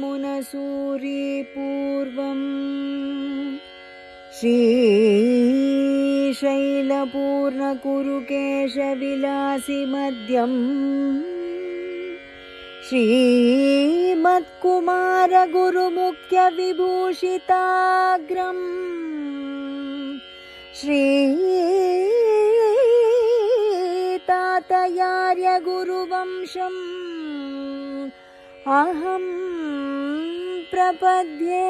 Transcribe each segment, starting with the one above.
मुनसूरिपूर्वम् श्रीशैलपूर्णकुरुकेशविलासिमद्यं श्रीमत्कुमारगुरुमुख्यविभूषिताग्रम् श्री श्रीतातयार्यगुरुवंशम् अहं प्रपद्ये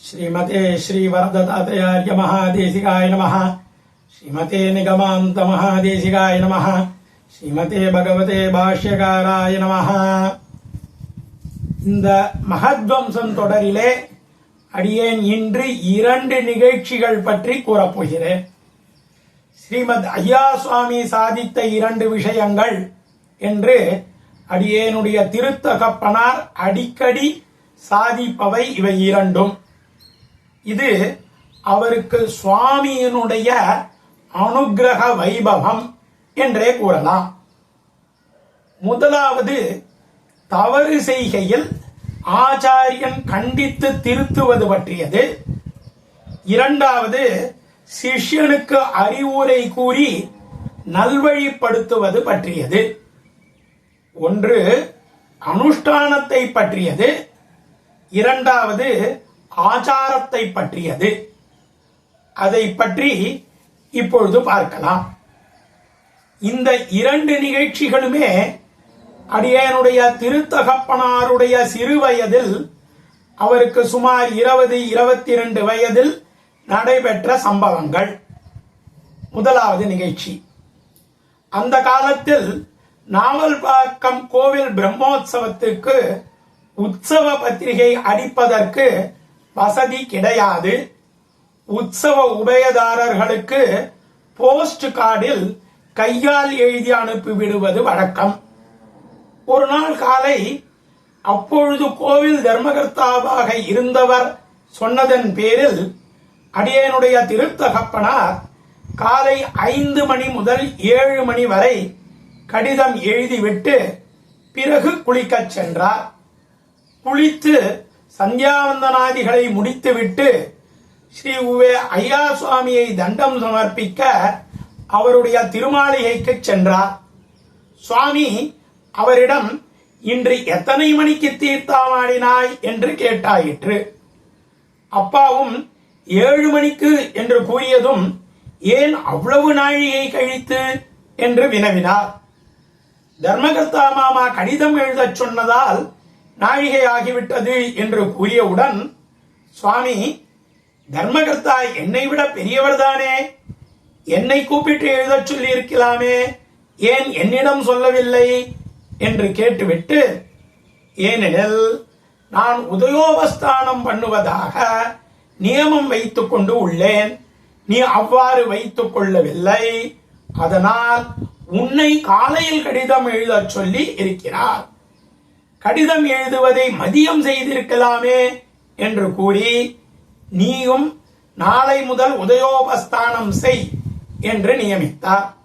श्रीमते श्रीवरदत्तात्रेयार्य महादेशिकाय नमः श्रीमते निगमान्त महादेशिकाय नमः ஸ்ரீமதே பகவதே பாஷ்யகாராய நமஹ இந்த மகத்வம்சம் தொடரிலே அடியேன் இன்று இரண்டு நிகழ்ச்சிகள் பற்றி கூறப்போகிறேன் ஸ்ரீமத் ஐயா சுவாமி சாதித்த இரண்டு விஷயங்கள் என்று அடியேனுடைய திருத்தகப்பனார் அடிக்கடி சாதிப்பவை இவை இரண்டும். இது அவருக்கு சுவாமியினுடைய அனுக்கிரக வைபவம் என்றே கூறலாம். முதலாவது தவறு செய்கையில் ஆச்சாரியன் கண்டித்து திருத்துவது பற்றியது. இரண்டாவது சிஷ்யனுக்கு அறிவுரை கூறி நல்வழிப்படுத்துவது பற்றியது. ஒன்று அனுஷ்டானத்தை பற்றியது. இரண்டாவது ஆச்சாரத்தை பற்றியது. அதை பற்றி இப்பொழுது பார்க்கலாம். இந்த இரண்டு நிகழ்ச்சிகளுமே அடியனுடைய திருத்தகப்பனாருடைய சிறு வயதில் அவருக்கு சுமார் இருபது இருபத்தி இரண்டு வயதில் நடைபெற்ற சம்பவங்கள். முதலாவது நிகழ்ச்சி. அந்த காலத்தில் நாவல்பாக்கம் கோவில் பிரம்மோற்சவத்துக்கு உற்சவ பத்திரிகை அடிப்பதற்கு வசதி கிடையாது. உற்சவ உபயதாரர்களுக்கு போஸ்ட் கார்டில் கையால் எழுதி அனுப்பி விடுவது வழக்கம். ஒரு நாள் காலை அப்பொழுது கோவில் தர்மகர்த்தாவாக இருந்தவர் சொன்னதன் பேரில் அடியனுடைய திருத்தகப்பனார் காலை ஐந்து மணி முதல் ஏழு மணி வரை கடிதம் எழுதிவிட்டு பிறகு குளிக்கச் சென்றார். குளித்து சந்தியாவந்தனாதிகளை முடித்துவிட்டு ஸ்ரீ உவே ஐயா சுவாமியை தண்டம் சமர்ப்பிக்க அவருடைய திருமாளிகைக்கு சென்றார். சுவாமி அவரிடம் இன்று எத்தனை மணிக்கு தீர்த்தாமாடினாய் என்று கேட்டாயிற்று. அப்பாவும் ஏழு மணிக்கு என்று கூறியதும் ஏன் அவ்வளவு நாழிகை கழித்து? என்று வினவினார். தர்மகர்த்தா மாமா கடிதம் எழுதச் சொன்னதால் நாழிகை ஆகிவிட்டது என்று கூறியவுடன் சுவாமி தர்மகர்த்தா என்னை விட பெரியவர்தானே? என்னை கூப்பிட்டு எழுதச் சொல்லி இருக்கலாமே ஏன் என்னிடம் சொல்லவில்லை? என்று கேட்டுவிட்டு ஏனெனில் நான் உதயோபஸ்தானம் பண்ணுவதாக நியமம் வைத்துக் கொண்டு உள்ளேன். நீ அவ்வாறு வைத்துக் கொள்ளவில்லை. அதனால் உன்னை காலையில் கடிதம் எழுதச் சொல்லி இருக்கிறார். கடிதம் எழுதுவதை மதியம் செய்திருக்கலாமே என்று கூறி நீயும் நாளை முதல் உதயோபஸ்தானம் செய் என்று நியமித்தார்.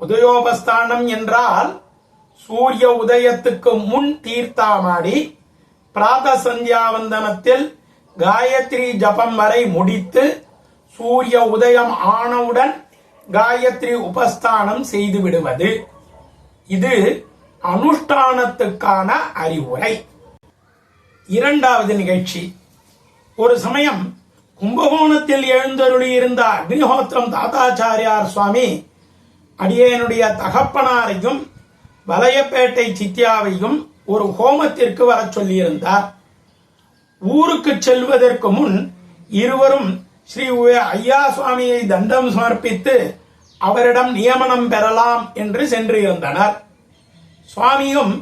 உதயோபஸ்தானம் என்றால் சூரிய உதயத்துக்கு முன் தீர்த்தாமாடி பிராத சந்தியாவந்தனத்தில் காயத்ரி ஜபம் வரை முடித்து சூரிய உதயம் ஆனவுடன் காயத்ரி உபஸ்தானம் செய்து விடுவது. இது அனுஷ்டானத்துக்கான அறிவுரை. இரண்டாவது நிகழ்ச்சி. ஒரு சமயம் கும்பகோணத்தில் எழுந்தருளி இருந்த அக்னிஹோத்திரம் தாத்தாச்சாரியார் சுவாமி அடியனுடைய தகப்பனாரையும் வலையப்பேட்டை சித்தியாவையும் ஒரு ஹோமத்திற்கு வர சொல்லியிருந்தார். ஊருக்கு செல்வதற்கு முன் இருவரும் ஸ்ரீ ஐயா சுவாமியை தண்டம் சமர்ப்பித்து அவரிடம் நியமனம் பெறலாம் என்று சென்றிருந்தனர். சுவாமியும்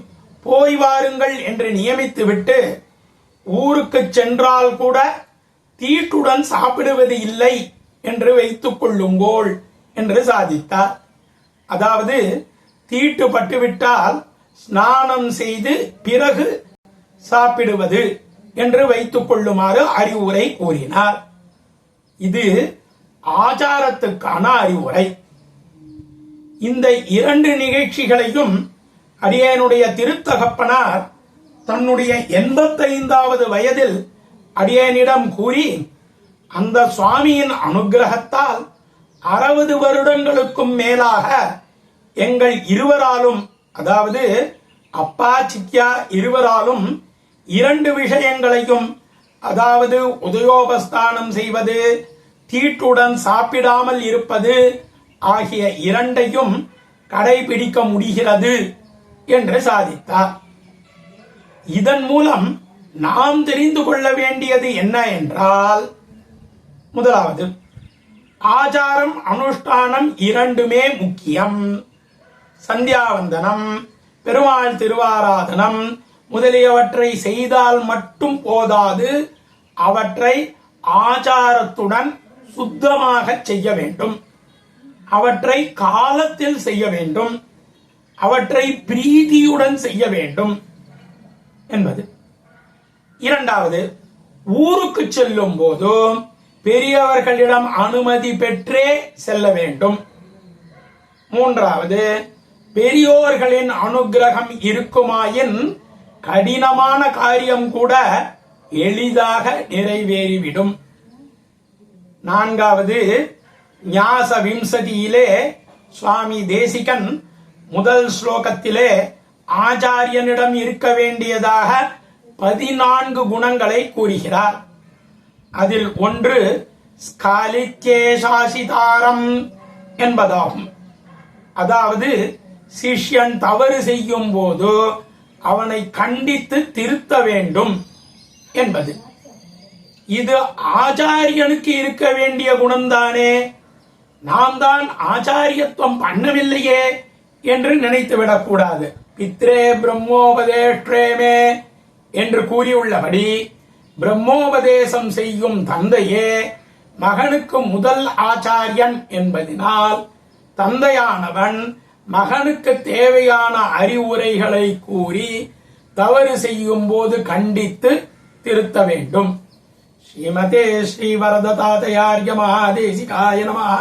போய் வாருங்கள் என்று நியமித்துவிட்டு ஊருக்கு சென்றால் கூட தீட்டுடன் சாப்பிடுவது இல்லை என்று வைத்துக் கொள்ளுங்கோள் என்று சாதித்தார். அதாவது தீட்டு பட்டுவிட்டால் ஸ்நானம் செய்து பிறகு சாப்பிடுவது. என்று வைத்துக் கொள்ளுமாறு அறிவுரை கூறினார். இது ஆச்சாரத்துக்கான அறிவுரை. இந்த இரண்டு நிகழ்ச்சிகளையும் அடியனுடைய திருத்தகப்பனார் தன்னுடைய எண்பத்தைந்தாவது வயதில் அடியனிடம் கூறி அந்த சுவாமியின் அனுகிரகத்தால் அறுபது வருடங்களுக்கும் மேலாக எங்கள் இருவராலும் அதாவது அப்பா சித்யா இருவராலும் இரண்டு விஷயங்களையும் அதாவது உதயோபஸ்தானம் செய்வது தீட்டுடன் சாப்பிடாமல் இருப்பது ஆகிய இரண்டையும் கடைபிடிக்க முடிகிறது என்று சாதித்தார். இதன் மூலம் நாம் தெரிந்து கொள்ள வேண்டியது என்ன என்றால் முதலாவது ஆச்சாரம் அனுஷ்டானம் இரண்டுமே முக்கியம். சந்தியாவந்தனம் பெருமாள் திருவாராதனம் முதலியவற்றை செய்தால் மட்டும் போதாது அவற்றை ஆச்சாரத்துடன் சுத்தமாக செய்ய வேண்டும். அவற்றை காலத்தில் செய்ய வேண்டும். அவற்றை பிரீதியுடன் செய்ய வேண்டும் என்பது. இரண்டாவது ஊருக்கு செல்லும் போது பெரியவர்களிடம் அனுமதி பெற்றே செல்ல வேண்டும். மூன்றாவது பெரியோர்களின் அனுகிரகம் இருக்குமாயின் கடினமான காரியம் கூட எளிதாக நிறைவேறிவிடும். நான்காவது ஞாச விம்சதியிலே சுவாமி தேசிகன் முதல் ஸ்லோகத்திலே ஆச்சாரியனிடம் இருக்க வேண்டியதாக பதினான்கு குணங்களை கூறுகிறார். அதில் ஒன்று ஸ்காலித்யேசாசிதாரம் என்பதாகும். அதாவது சிஷ்யன் தவறு செய்யும் போது அவனை கண்டித்து திருத்த வேண்டும் என்பது. இது ஆச்சாரியனுக்கு இருக்க வேண்டிய குணம்தானே? நாம் தான் ஆச்சாரியத்துவம் பண்ணவில்லையே என்று நினைத்து விடக்கூடாது பித்ரே பிரம்மோபதேஷ்டேமே என்று கூறியுள்ளபடி பிரம்மோபதேசம் செய்யும் தந்தையே மகனுக்கு முதல் ஆச்சாரியன் என்பதினால் தந்தையானவன் மகனுக்கு தேவையான அறிவுரைகளை கூறி தவறு செய்யும் போது கண்டித்து திருத்த வேண்டும். ஸ்ரீமதே ஸ்ரீவரத தாத்தையார்ய மகாதேசிகாய நமகா